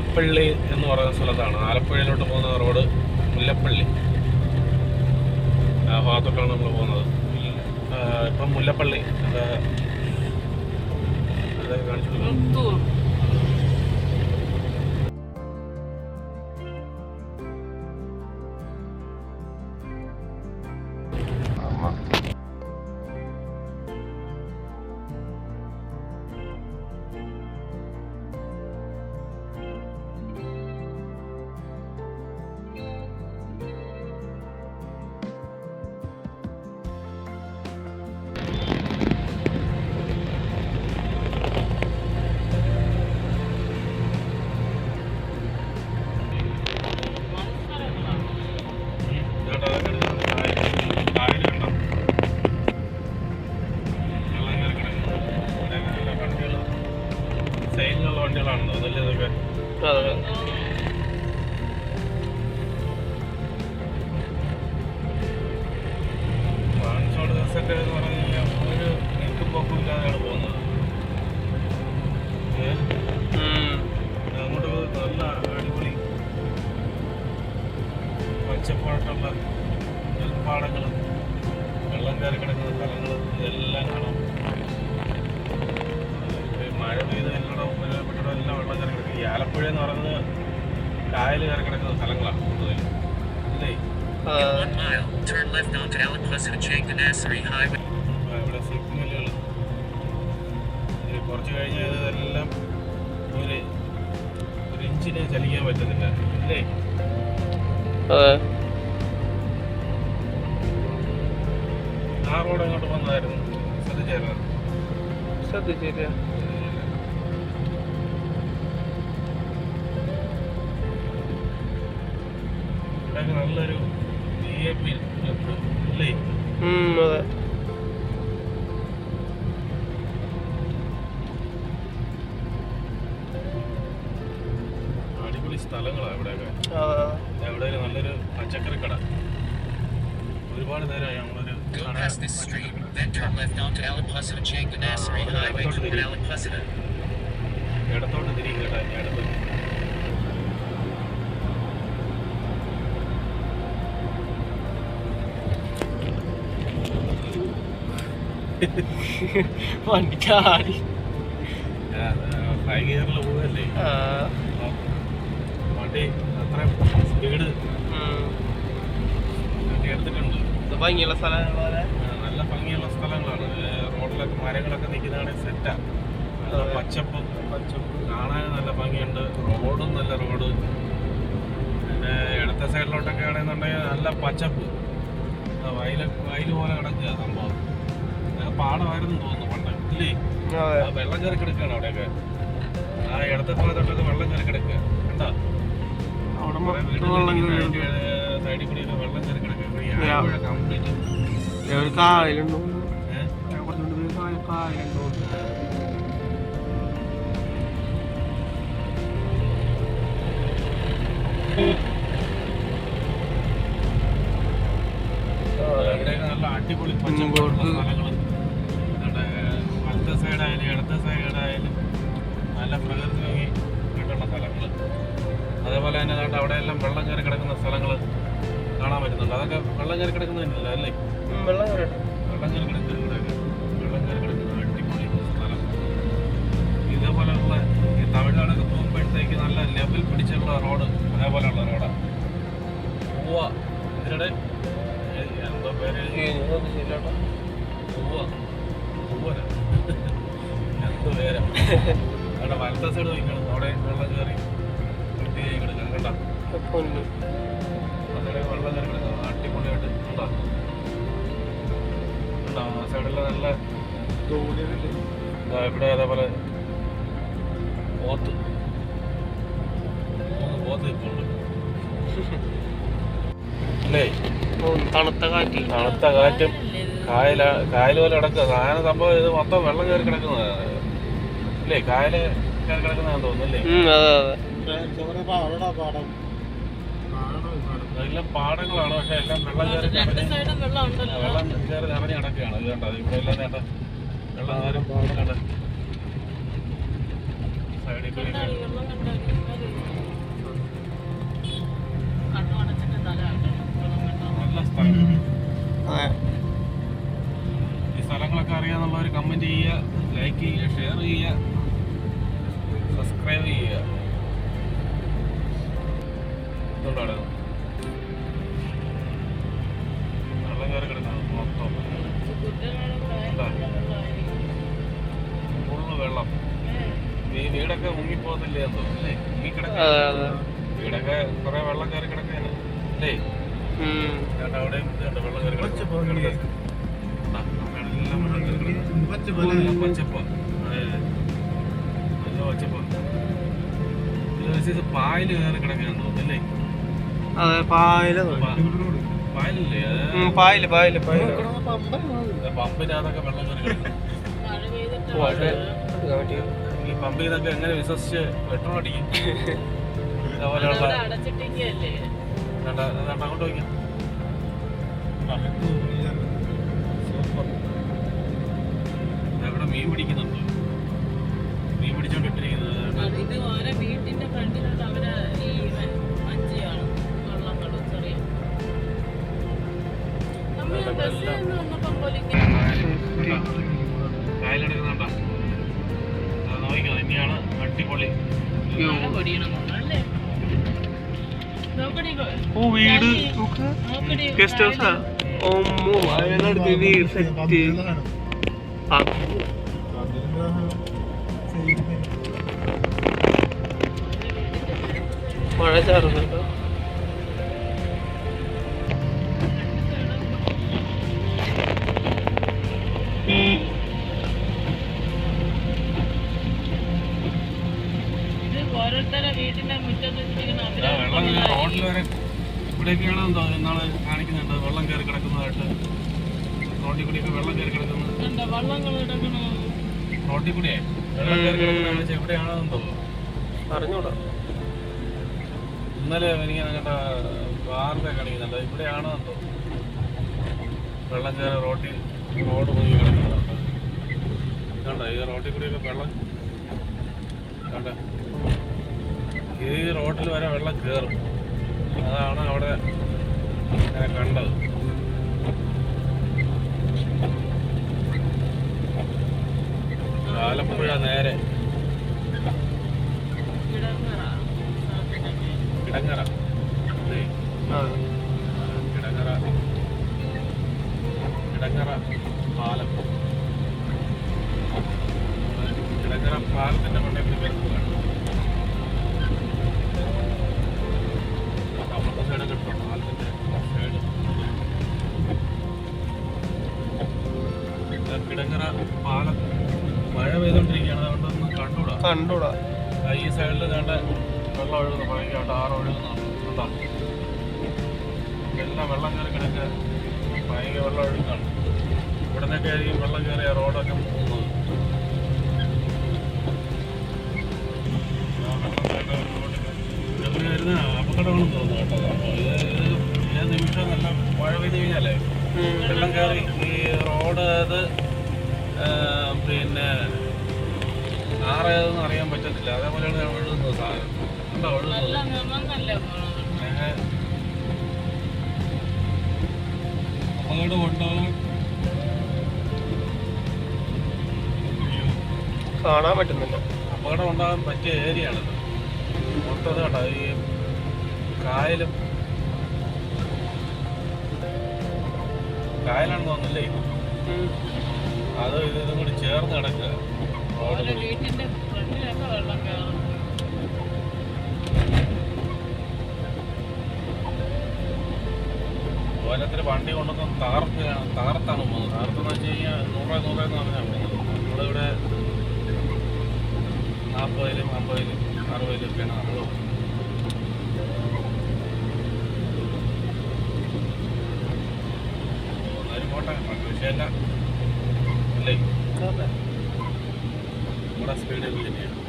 മുല്ലപ്പള്ളി എന്ന് പറയുന്ന സ്ഥലത്താണ്. ആലപ്പുഴയിലോട്ട് പോകുന്ന റോഡ് മുല്ലപ്പള്ളി. ആ ഭാഗത്തോട്ടാണ് നമ്മൾ പോകുന്നത്. ഇപ്പം മുല്ലപ്പള്ളി. അത് അതൊക്കെ കാണിച്ചു. ആലപ്പുഴ എന്ന് പറയുന്നത് കായൽ കയറി കിടക്കുന്ന സ്ഥലങ്ങളാണ് കൂടുതൽ അല്ലേ അതെ One mile, turn left onto Alan Pleasant Changanassery Highway. ആ, ഇവിടെ സിഗ്നലുകൾ കുറച്ച് കഴിഞ്ഞാൽ ഇതെല്ലാം ഒരു ഒരു ഇഞ്ചിന് ചലിക്കാൻ പറ്റുന്നില്ല. അല്ലേ ആ റോഡ് അങ്ങോട്ട് വന്നതായിരുന്നു. ശ്രദ്ധിച്ചായിരുന്നു? ശ്രദ്ധിച്ചില്ല. ഇവിടെയൊക്കെ നല്ലൊരു ബി എ പി അല്ലേ അതെ. അടിപൊളി സ്ഥലങ്ങളാണ് ഇവിടെയൊക്കെ. ഇവിടെ ഒരു നല്ലൊരു പച്ചക്കറി കട ഒരുപാട് നേരമായി നമ്മളൊരു ഇടത്തോട്ട് കട- past this വണ്ടിക്കാടി ഹൈ ഗിയറിൽ ആ, വണ്ടി അത്ര സ്പീഡ് എടുത്തിട്ടുണ്ട്. ഭംഗിയുള്ള സ്ഥലങ്ങളെ നല്ല ഭംഗിയുള്ള സ്ഥലങ്ങളാണ്. റോഡിലൊക്കെ മരങ്ങളൊക്കെ നിൽക്കുന്നതാണ് സെറ്റാ പച്ചപ്പ് പച്ചപ്പ്. കാണാൻ നല്ല ഭംഗിയുണ്ട്. റോഡും നല്ല റോഡ്. പിന്നെ ഇടത്തെ സൈഡിലോട്ടൊക്കെ ആണെന്നുണ്ടെങ്കിൽ നല്ല പച്ചപ്പ്. വയൽ വയൽ വയൽ പോലെ കിടക്കുക സംഭവം. പാടമായിരുന്നു തോന്നുന്നു പണ്ട്. ഇല്ലേ? വെള്ളം കയറി കിടക്കുകയാണ് അവിടെയൊക്കെ. ആ ഇടത്തെ ഭാഗത്തോട്ടൊക്കെ വെള്ളം കയറി. കിടക്കുക കണ്ടോ സൈഡിൽ വെള്ളം കയറി കിടക്കുക. കംപ്ലീറ്റ്. ഒരു കായലുണ്ടോ. കായലുണ്ടോ. നല്ല അടിപൊളി പച്ചപ്പുള്ള ഇങ്ങോട്ട്. സൈഡായാലും ഇടത്തെ സൈഡായാലും നല്ല പ്രകൃതി ഭംഗി കിട്ടുന്ന സ്ഥലങ്ങൾ അതേപോലെ തന്നെ കണ്ട അവിടെ എല്ലാം വെള്ളം കയറി കിടക്കുന്ന സ്ഥലങ്ങൾ കാണാൻ പറ്റുന്നുണ്ട്. അതൊക്കെ വെള്ളം കയറി കിടക്കുന്നതല്ലേ? അല്ലേ വെള്ളം കയറി വെള്ളം കയറി കിടക്കുന്ന അവിടെ വലത്തെ സൈഡ് നോക്കണം അവിടെ വെള്ളം കയറി കണ്ടോ പൊന്നു അവിടെ വെള്ളം കയറി കിടക്കണം. അടിപൊളിയായിട്ട് കണ്ടോ കണ്ടോ ആ സൈഡിൽ നല്ല ദാ ഇവിടെ അതേപോലെ പോത്ത്. മൂന്ന് പോത്ത് നിൽപ്പുണ്ട്. അല്ലേ? തണുത്ത കാറ്റ് തണുത്ത കാറ്റും കായല കായൽ പോലെ കിടക്കുക. സാധനം സംഭവം ഇത് മൊത്തം വെള്ളം കയറി കിടക്കുന്നതാണ്. അല്ലേ? കായൽ എല്ലാം പാടങ്ങളാണ് പക്ഷെ എല്ലാം വെള്ളം കയറി രണ്ട് കിടന്ന് സൈഡും വെള്ളം ഉണ്ടല്ലോ. വെള്ളം കയറി നിറഞ്ഞ് കിടക്കുകയാണ് ഇത് കണ്ടോ ഇവിടെ എല്ലാം വെള്ളം കയറി സൈഡിൽ കൂടി. നല്ല സ്ഥലം ഈ സ്ഥലങ്ങളൊക്കെ അറിയാന്നുള്ളവർ കമന്റ് ചെയ്യുക ലൈക്ക് ചെയ്യുക ഷെയർ ചെയ്യുക. സബ്സ്ക്രൈബ് ചെയ്യുക ഇതുകൊണ്ടോ അവിടെ? വെള്ളം കയറി കിടക്കുന്നത് മൊത്തം. ഫുള്ള് വെള്ളം. ഈ വീടൊക്കെ മുങ്ങിപ്പോകത്തില്ലേ എന്തോ അല്ലേ? മുങ്ങിക്കിടക്ക അതെ അതെ. വീടൊക്കെ കുറെ വെള്ളം കയറി കിടക്കാണ് അല്ലേ? അവിടെയും വെള്ളം കയറി കിടക്കും പച്ചപ്പ്. നല്ല പച്ചപ്പ്. പായൽ കയറി കിടക്കുകയാണെന്ന് തോന്നുന്നല്ലേ അതെ പായല പായലില്ലേ? പായൽ പായൽ പായൽ. പമ്പിനകത്തൊക്കെ വെള്ളം കയറി. അവിടെ ഈ പമ്പിൽ നിന്നൊക്കെ എങ്ങനെ വിശ്വസിച്ച് പെട്രോൾ അടിക്കും? അതേപോലെയുള്ള അങ്ങോട്ട് വയ്ക്കാം. സൂപ്പർ ഇവിടെ മീൻ പിടിക്കുന്നുണ്ട് നോക്കിക്കോ ഇനിയാണ് അടിപൊളി. ഓ വീട്. ഗസ്റ്റ് ഹൗസാ? ഒമ്മോ വയനാട് വീട് സെറ്റ്. ആ. മഴ ചാറുന്നുണ്ടോ? ഇവിടെയൊക്കെയാണ് എന്താ ഇന്നാൾ കാണിക്കുന്നുണ്ട്. വെള്ളം കയറി കിടക്കുന്നതായിട്ട്. റോഡിൽ കൂടിയൊക്കെ വെള്ളം കയറി കിടക്കുന്നത് റോഡിൽ കൂടിയേ? വെള്ളം കയറി കിടക്കുന്ന എവിടെയാണെന്ന് തോന്നുന്നു. അറിഞ്ഞൂടാ. ഇന്നലെ എനിക്കിങ്ങനെ കണ്ട വാർത്ത കാണിക്കുന്നുണ്ട്. ഇവിടെയാണോ എന്തോ വെള്ളം കയറി റോട്ടിൽ റോഡ് പോയി കിടക്കുന്നുണ്ട് കണ്ടോ? ഈ റോട്ടിൽ കൂടിയൊക്കെ വെള്ളം കണ്ട? ഈ റോട്ടിൽ വരെ വെള്ളം കയറും. അതാണ് അവിടെ കണ്ടത്. ആലപ്പുഴ നേരെ. കിടങ്ങറ കിടങ്ങറ. ആ. കണ്ടൂടാ. ഈ സൈഡിൽ വേണ്ട വെള്ളം ഒഴുകുന്നു ഭയങ്കരമായിട്ട് ആറ് ഒഴുകുന്നുണ്ട് കേട്ടോ എല്ലാം വെള്ളം കയറി കിടക്കുക ഭയങ്കര വെള്ളം ഒഴുകാണ് ഇവിടെ നിന്നൊക്കെ ആയിരിക്കും വെള്ളം കയറിയ റോഡൊക്കെ പോകുന്നത്. വരുന്ന അപകടമാണെന്ന് തോന്നുന്നു കേട്ടോ. ഇത് ഏത് നിമിഷം നല്ല മഴ പെയ്ത് കഴിഞ്ഞാലേ വെള്ളം കയറി ഈ റോഡ് അത് പിന്നെ ആറേതെന്ന് അറിയാൻ പറ്റത്തില്ല. അതേപോലെയാണ് ഞാൻ ഒഴുകുന്നത് സാധനം. എന്താ അങ്ങനെ അപകടം ഉണ്ടാകാൻ കാണാൻ പറ്റുന്നില്ല. അപകടം ഉണ്ടാകാൻ പറ്റിയ ഏരിയയാണിത് മൊത്തം കേട്ടോ കണ്ടോ ഈ കായലും. കായലാണെന്ന് തോന്നുന്നില്ലേ. അത് ഇതും കൂടി ചേർന്ന് കിടക്കുക. ഓരോരുത്തർ വണ്ടി കൊണ്ടൊന്നും തകർത്ത് തകർത്താണ് പോകുന്നത്. തകർത്തെന്ന് വെച്ച് കഴിഞ്ഞാൽ നൂറ് നൂറ് എന്ന് പറഞ്ഞാൽ പോകുന്നത് നമ്മളിവിടെ നാൽപ്പതിലും അമ്പതിലും അറുപതിലും ഒക്കെയാണ് നമ്മൾ എന്നാലും പോട്ടെ വിഷയമല്ല. അല്ലേ? അതെ. നമ്മുടെ സ്പീഡ് തന്നെയാണ്